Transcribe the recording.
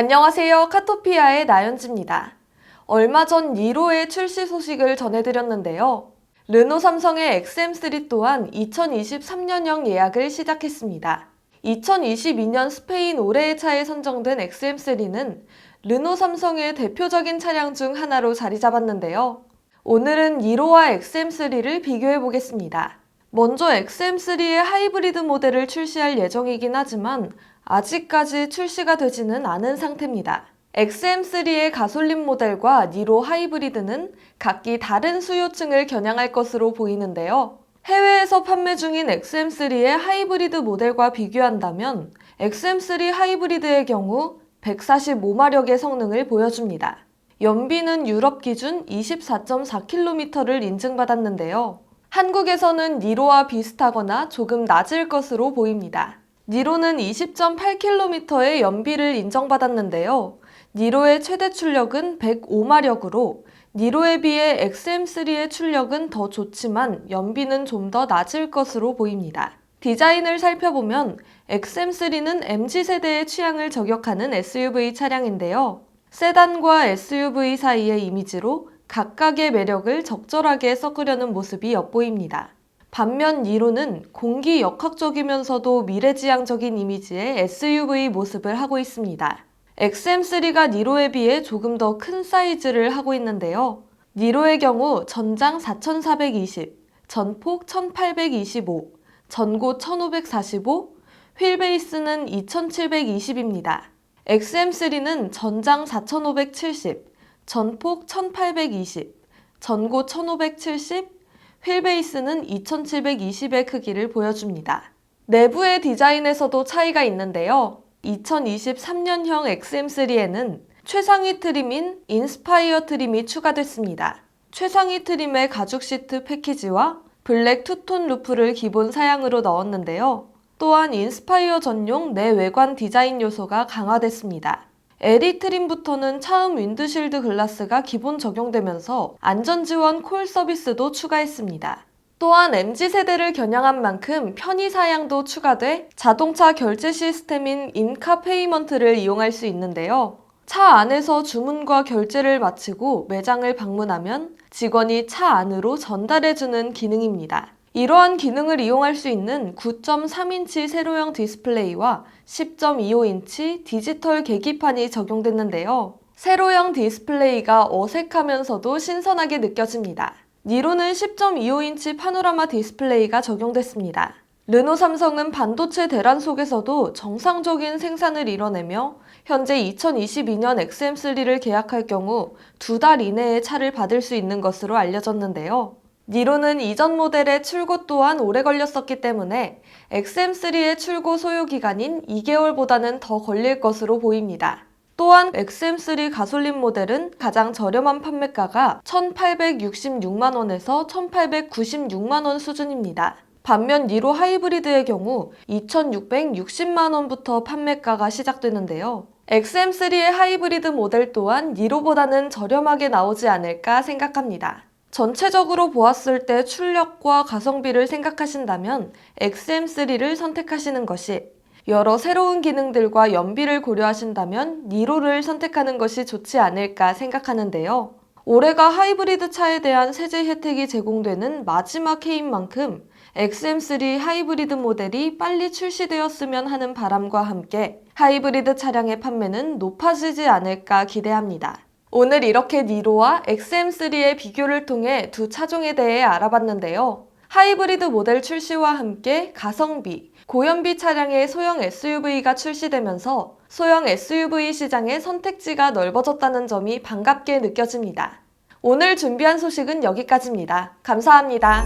안녕하세요. 카토피아의 나연지입니다. 얼마 전 니로의 출시 소식을 전해드렸는데요. 르노 삼성의 XM3 또한 2023년형 예약을 시작했습니다. 2022년 스페인 올해의 차에 선정된 XM3는 르노 삼성의 대표적인 차량 중 하나로 자리 잡았는데요. 오늘은 니로와 XM3를 비교해 보겠습니다. 먼저 XM3의 하이브리드 모델을 출시할 예정이긴 하지만 아직까지 출시가 되지는 않은 상태입니다. XM3의 가솔린 모델과 니로 하이브리드는 각기 다른 수요층을 겨냥할 것으로 보이는데요. 해외에서 판매 중인 XM3의 하이브리드 모델과 비교한다면 XM3 하이브리드의 경우 145마력의 성능을 보여줍니다. 연비는 유럽 기준 24.4km를 인증받았는데요. 한국에서는 니로와 비슷하거나 조금 낮을 것으로 보입니다. 니로는 20.8km의 연비를 인정받았는데요. 니로의 최대 출력은 105마력으로 니로에 비해 XM3의 출력은 더 좋지만 연비는 좀 더 낮을 것으로 보입니다. 디자인을 살펴보면 XM3는 MG세대의 취향을 저격하는 SUV 차량인데요. 세단과 SUV 사이의 이미지로 각각의 매력을 적절하게 섞으려는 모습이 엿보입니다. 반면 니로는 공기 역학적이면서도 미래지향적인 이미지의 SUV 모습을 하고 있습니다. XM3가 니로에 비해 조금 더 큰 사이즈를 하고 있는데요. 니로의 경우 전장 4420, 전폭 1825, 전고 1545, 휠 베이스는 2720입니다. XM3는 전장 4570, 전폭 1820, 전고 1570, 휠베이스는 2720의 크기를 보여줍니다. 내부의 디자인에서도 차이가 있는데요. 2023년형 XM3에는 최상위 트림인 인스파이어 트림이 추가됐습니다. 최상위 트림의 가죽 시트 패키지와 블랙 투톤 루프를 기본 사양으로 넣었는데요. 또한 인스파이어 전용 내외관 디자인 요소가 강화됐습니다. 에리 트림부터는 차음 윈드실드 글라스가 기본 적용되면서 안전지원 콜 서비스도 추가했습니다. 또한 MG세대를 겨냥한 만큼 편의 사양도 추가돼 자동차 결제 시스템인 인카 페이먼트를 이용할 수 있는데요. 차 안에서 주문과 결제를 마치고 매장을 방문하면 직원이 차 안으로 전달해주는 기능입니다. 이러한 기능을 이용할 수 있는 9.3인치 세로형 디스플레이와 10.25인치 디지털 계기판이 적용됐는데요. 세로형 디스플레이가 어색하면서도 신선하게 느껴집니다. 니로는 10.25인치 파노라마 디스플레이가 적용됐습니다. 르노 삼성은 반도체 대란 속에서도 정상적인 생산을 이뤄내며 현재 2022년 XM3를 계약할 경우 두 달 이내에 차를 받을 수 있는 것으로 알려졌는데요. 니로는 이전 모델의 출고 또한 오래 걸렸었기 때문에 XM3의 출고 소요 기간인 2개월보다는 더 걸릴 것으로 보입니다. 또한 XM3 가솔린 모델은 가장 저렴한 판매가가 1,866만원에서 1,896만원 수준입니다. 반면 니로 하이브리드의 경우 2,660만원부터 판매가가 시작되는데요. XM3의 하이브리드 모델 또한 니로보다는 저렴하게 나오지 않을까 생각합니다. 전체적으로 보았을 때 출력과 가성비를 생각하신다면 XM3를 선택하시는 것이 여러 새로운 기능들과 연비를 고려하신다면 니로를 선택하는 것이 좋지 않을까 생각하는데요. 올해가 하이브리드 차에 대한 세제 혜택이 제공되는 마지막 해인 만큼 XM3 하이브리드 모델이 빨리 출시되었으면 하는 바람과 함께 하이브리드 차량의 판매는 높아지지 않을까 기대합니다. 오늘 이렇게 니로와 XM3의 비교를 통해 두 차종에 대해 알아봤는데요. 하이브리드 모델 출시와 함께 가성비, 고연비 차량의 소형 SUV가 출시되면서 소형 SUV 시장의 선택지가 넓어졌다는 점이 반갑게 느껴집니다. 오늘 준비한 소식은 여기까지입니다. 감사합니다.